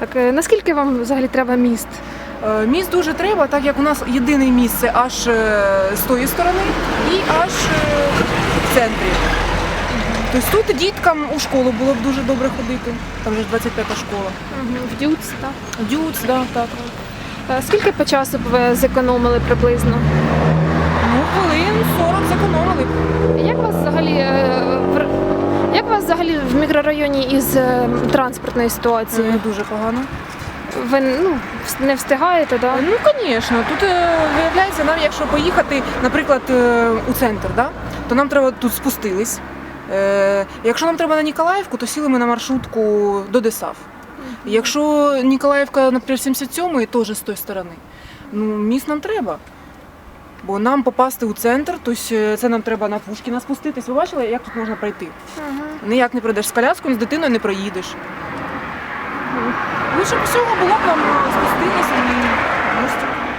Так е, наскільки вам взагалі треба міст? Е, Міст дуже треба, так як у нас єдине місце аж е, з тої сторони і аж в центрі. Тобто тут діткам у школу було б дуже добре ходити. Там вже ж 25-та школа. В Дюц, так. Дюц, да, так. Е, Скільки по часу б ви зекономили приблизно? Ну, хвилин 40 зекономили. б. Як вас взагалі е, в- як вас взагалі в мікрорайоні із е, транспортною ситуацією? дуже погано. Ви ну, вс- не встигаєте, да? Ну, звісно, тут е, виявляється, нам, якщо поїхати, наприклад, е, у центр, да, то нам треба тут спустились. Е, Якщо нам треба на Ніколаївку, то сіли ми на маршрутку до Десав. Якщо Ніколаївка, наприклад, 77 теж з тої сторони. Ну, міст нам треба. Бо нам попасти у центр, тобто це нам треба на Пушкіна спуститись. Ви бачили, як тут можна пройти? Ніяк не пройдеш з коляскою, з дитиною не проїдеш. Лучше б всього було б нам спустилися і